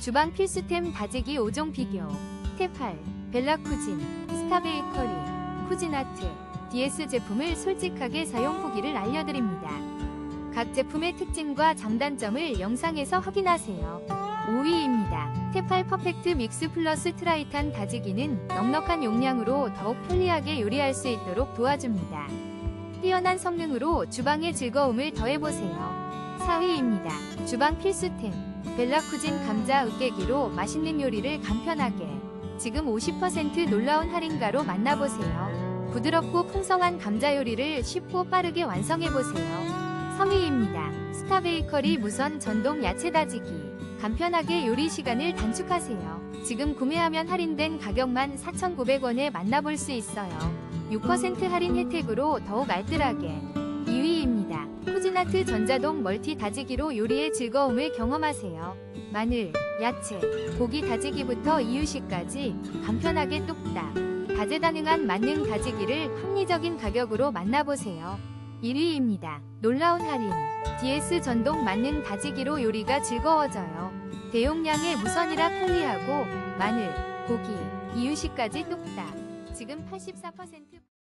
주방 필수템 다지기 5종 비교 테팔, 벨라쿠진, 스타베이커리, 쿠진아트, DS 제품을 솔직하게 사용 후기를 알려드립니다. 각 제품의 특징과 장단점을 영상에서 확인하세요. 5위입니다. 테팔 퍼펙트 믹스 플러스 트라이탄 다지기는 넉넉한 용량으로 더욱 편리하게 요리할 수 있도록 도와줍니다. 뛰어난 성능으로 주방의 즐거움을 더해보세요. 4위입니다. 주방 필수템 벨라쿠진 감자 으깨기로 맛있는 요리를 간편하게 지금 50% 놀라운 할인가로 만나보세요. 부드럽고 풍성한 감자 요리를 쉽고 빠르게 완성해보세요. 3위입니다. 스타베이커리 무선 전동 야채 다지기 간편하게 요리 시간을 단축하세요. 지금 구매하면 할인된 가격만 4,900원에 만나볼 수 있어요. 6% 할인 혜택으로 더욱 알뜰하게 2위입니다. 쿠지나트 전자동 멀티 다지기로 요리의 즐거움을 경험하세요. 마늘, 야채, 고기 다지기부터 이유식까지 간편하게 뚝딱 다재다능한 만능 다지기를 합리적인 가격으로 만나보세요. 1위입니다. 놀라운 할인 DS 전동 만능 다지기로 요리가 즐거워져요. 대용량의 무선이라 편리하고 마늘, 고기, 이유식까지 뚝딱 지금 84%